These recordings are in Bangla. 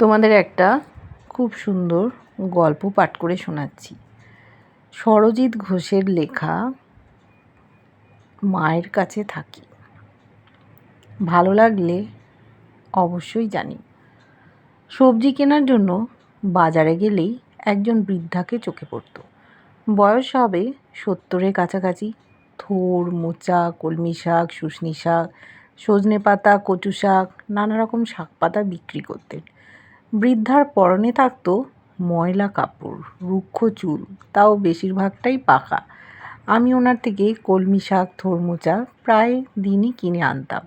তোমাদের একটা খুব সুন্দর গল্প পাঠ করে শোনাচ্ছি। সরজিৎ ঘোষের লেখা, মায়ের কাছে থাকি। ভালো লাগলে অবশ্যই জানি। সবজি কেনার জন্য বাজারে গেলেই একজন বৃদ্ধাকে চোখে পড়ত। বয়স হবে সত্তরের কাছাকাছি। থোর, মোচা, কলমি শাক, শুশনি শাক, সজনে পাতা, কচু শাক, নানা রকম শাক পাতা বিক্রি করতেন। বৃদ্ধার পরনে থাকত ময়লা কাপড়, রুক্ষ চুল, তাও বেশিরভাগটাই পাকা। আমি ওনার থেকে কলমি শাক থরমোচা প্রায় দিনই কিনে আনতাম।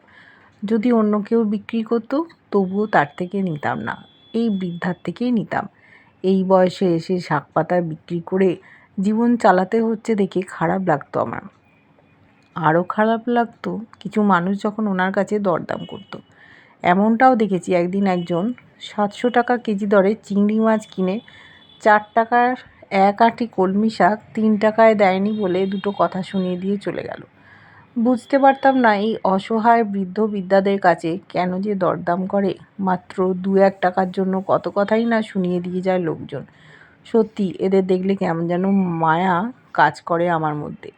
যদি অন্য কেউ বিক্রি করতো, তবুও তার থেকে নিতাম না। এই বৃদ্ধার থেকেই নিতাম। এই বয়সে এসে শাক পাতা বিক্রি করে জীবন চালাতে হচ্ছে দেখে খারাপ লাগতো আমার। আরও খারাপ লাগতো, কিছু মানুষ যখন ওনার কাছে দরদাম করতো। এমনটাও দেখেছি একদিন একজন সাতশো টাকা কেজি দরে চিংড়ি মাছ কিনে চার টাকার এক আঁটি কলমি শাক তিন টাকায় দেয়নি বলে দুটো কথা শুনিয়ে দিয়ে চলে গেল। বুঝতে পারতাম না এই অসহায় বৃদ্ধ বিদ্যাদের কাছে কেন যে দরদাম করে। মাত্র দু এক টাকার জন্য কত কথাই না শুনিয়ে দিয়ে যায় লোকজন। সত্যি এদের দেখলে কেমন যেন মায়া কাজ করে আমার মধ্যে।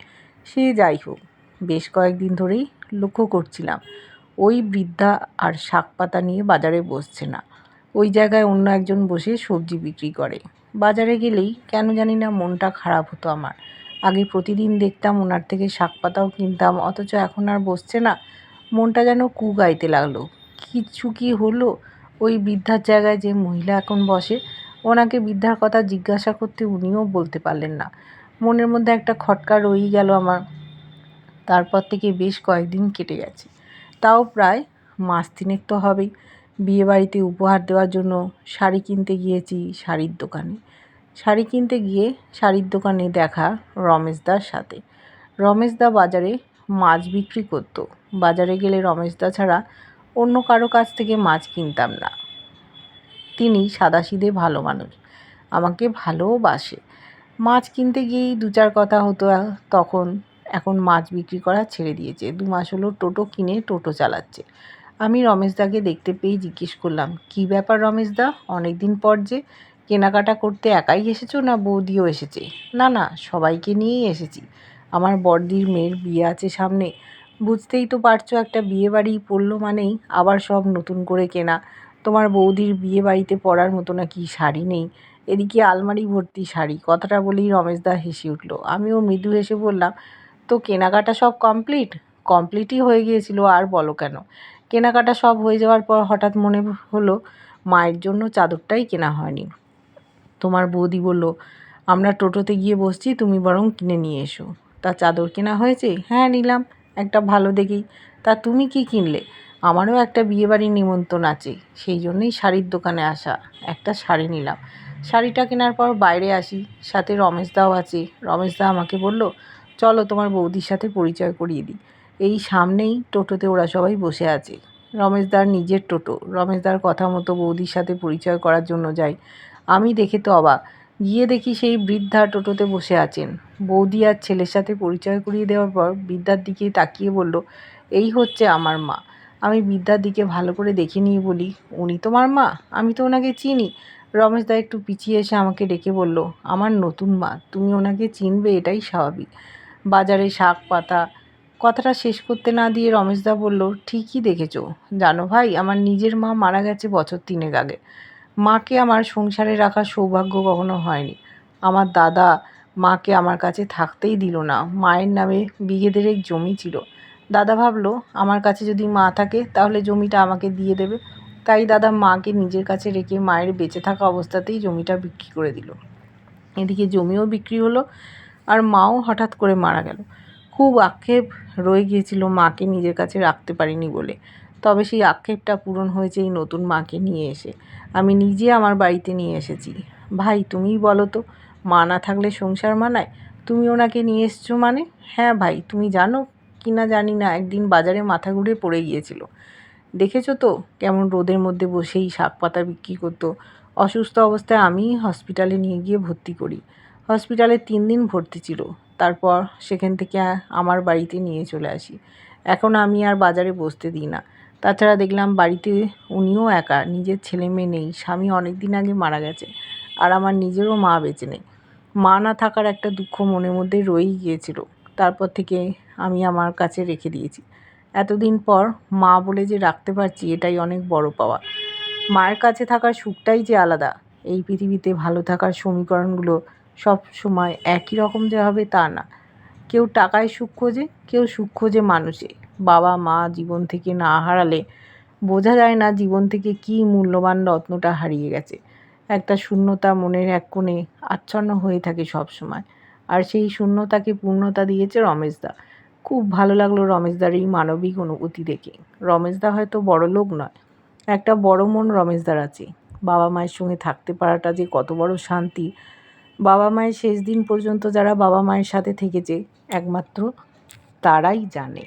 সে যাই হোক, বেশ কয়েকদিন ধরেই লক্ষ্য করছিলাম। ওই বৃদ্ধা আর শাক পাতা নিয়ে বাজারে বসছে না। ওই জায়গায় অন্য একজন বসে সবজি বিক্রি করে। বাজারে গেলেই কেন জানি না মনটা খারাপ হতো আমার। আগে প্রতিদিন দেখতাম ওনার থেকে শাক পাতাও কিনতাম, অথচ এখন আর বসছে না। মনটা যেন কু গাইতে লাগল। কিছু কি হলো? ওই বৃদ্ধার জায়গায় যে মহিলা এখন বসে, ওনাকে বৃদ্ধার কথা জিজ্ঞাসা করতে উনিও বলতে পারলেন না। মনের মধ্যে একটা খটকা রয়েই গেল আমার। তারপর থেকে বেশ কয়েকদিন কেটে গেছে। তাও প্রায় মাস তিনেক তো হবেই। বিয়েবাড়িতে উপহার দেওয়ার জন্য শাড়ি কিনতে গিয়েছি শাড়ির দোকানে। শাড়ি কিনতে গিয়ে শাড়ির দোকানে দেখা রমেশদার সাথে। রমেশদা বাজারে মাছ বিক্রি করতো। বাজারে গেলে রমেশদা ছাড়া অন্য কারও কাছ থেকে মাছ কিনতাম না। তিনি সাদাসিধে ভালো মানুষ, আমাকে ভালোবাসে। মাছ কিনতে গিয়েই দু চার কথা হতো, তখন এখন মাছ বিক্রি করা ছেড়ে দিয়েছে। দু মাস হলো টোটো কিনে টোটো চালাচ্ছে। আমি রমেশদাকে দেখতে পেয়ে জিজ্ঞেস করলাম, কি ব্যাপার রমেশদা অনেক দিন পর যে কেনাকাটা করতে একাই এসেছ না বৌদিও এসেছে? না না, সবাইকে নিয়েই এসেছি। আমার বড়দির মেয়ের বিয়ে আছে সামনে। বুঝতেই তো পারছ একটা বিয়ে বাড়ি পড়ল মানেই আবার সব নতুন করে কেনা। তোমার বৌদির বিয়ে বাড়িতে পরার মতো নাকি শাড়ি নেই। এদিকে আলমারি ভর্তি শাড়ি। কথাটা বলেই রমেশদা হেসে উঠল। আমিও মৃদু হেসে বললাম, তো কেনাকাটা সব কমপ্লিট? কমপ্লিটই হয়ে গিয়েছিল, আর বলো কেন? কেনাকাটা সব হয়ে যাওয়ার পর হঠাৎ মনে হলো, মায়ের জন্য চাদরটাই কেনা হয়নি। তোমার বৌদি বলল, আমরা টোটোতে গিয়ে বসছি, তুমি বরং কিনে নিয়ে এসো। তা চাদর কেনা হয়েছে? হ্যাঁ নিলাম, একটা ভালো দেখেই। তা তুমি কি কিনলে? আমারও একটা বিয়েবাড়ির নিমন্ত্রণ আছে, সেই জন্যই শাড়ির দোকানে আসা, একটা শাড়ি নিলাম। শাড়িটা কেনার পর বাইরে আসি, সাথে রমেশদাও আছে। রমেশদা আমাকে বলল, চলো তোমার বৌদির সাথে পরিচয় করিয়ে দিই। এই সামনেই টোটোতে ওরা সবাই বসে আছে। রমেশদার নিজের টোটো। রমেশদার কথা মতো বৌদির সাথে পরিচয় করার জন্য যাই। আমি দেখে তো অবাক। গিয়ে দেখি সেই বৃদ্ধা টোটোতে বসে আছেন। বৌদি আর ছেলের সাথে পরিচয় করিয়ে দেওয়ার পর বৃদ্ধার দিকে তাকিয়ে বলল, এই হচ্ছে আমার মা। আমি বৃদ্ধার দিকে ভালো করে দেখে নিয়ে বলি, উনি তোমার মা? আমি তো ওনাকে চিনি। রমেশদা একটু পিছিয়ে এসে আমাকে ডেকে বলল, আমার নতুন মা। তুমি ওনাকে চিনবে, এটাই স্বাভাবিক। বাজারে শাক পাতা কথাটা শেষ করতে না দিয়ে রমেশদা বলল, ঠিকই দেখেছ। জানো ভাই, আমার নিজের মা মারা গেছে বছর তিনেক আগে। মাকে আমার সংসারে রাখার সৌভাগ্য কখনো হয়নি। আমার দাদা মাকে আমার কাছে থাকতেই দিল না। মায়ের নামে বিঘে দেড়েক জমি ছিল। দাদা ভাবলো, আমার কাছে যদি মা থাকে, তাহলে জমিটা আমাকে দিয়ে দেবে। তাই দাদা মাকে নিজের কাছে রেখে মায়ের বেঁচে থাকা অবস্থাতেই জমিটা বিক্রি করে দিল। এদিকে জমিও বিক্রি হলো আর মাও হঠাৎ করে মারা গেল। খুব আক্ষেপ রয়ে গিয়েছিল মাকে নিজের কাছে রাখতে পারিনি বলে। তবে সেই আক্ষেপটা পূরণ হয়েছে এই নতুন মাকে নিয়ে এসে। আমি নিজে আমার বাড়িতে নিয়ে এসেছি। ভাই, তুমিই বলো তো, মা না থাকলে সংসার মানায়? তুমি ওনাকে নিয়ে এসছো মানে? হ্যাঁ ভাই, তুমি জানো কি না জানি না, একদিন বাজারে মাথা ঘুরে পড়ে গিয়েছিল। দেখেছ তো কেমন রোদের মধ্যে বসেই শাক পাতা বিক্রি করতো অসুস্থ অবস্থায় আমি হসপিটালে নিয়ে গিয়ে ভর্তি করি। হসপিটালে তিন দিন ভর্তি ছিল। তারপর সেখান থেকে আমার বাড়িতে নিয়ে চলে আসি। এখন আমি আর বাজারে বসতে দিই না। তাছাড়া দেখলাম বাড়িতে উনিও একা, নিজের ছেলে মেয়ে নেই, স্বামী অনেক দিন আগে মারা গেছে, আর আমার নিজেরও মা বেঁচে নেই। মা না থাকার একটা দুঃখ মনের মধ্যে রয়েই গিয়েছিল। তারপর থেকে আমি আমার কাছে রেখে দিয়েছি। এতদিন পর মা বলে যে রাখতে পারছি, এটাই অনেক বড় পাওয়া। মায়ের কাছে থাকার সুখটাই যে আলাদা। এই পৃথিবীতে ভালো থাকার সমীকরণগুলো সব সময় একই রকম যে হবে তা না। কেউ টাকায় সুখ খোঁজে, কেউ সুখ খোঁজে মানুষে। বাবা, মা জীবন থেকে না হারালে বোঝা যায় না জীবন থেকে কী মূল্যবান রত্নটা হারিয়ে গেছে। একটা শূন্যতা মনের এক কোণে আচ্ছন্ন হয়ে থাকে সব সময়। আর সেই শূন্যতাকে পূর্ণতা দিয়েছে রমেশদা খুব ভালো লাগল রমেশদার এই মানবিক অনুভূতি দেখে। রমেশদা হয়তো বড় লোক নয়। একটা বড় মন রমেশদার আছে বাবা মায়ের সঙ্গে থাকতে পারাটা যে কত বড় শান্তি। বাবা মায়ের শেষ দিন পর্যন্ত যারা বাবা মায়ের সাথে থেকেছে, একমাত্র তারাই জানে।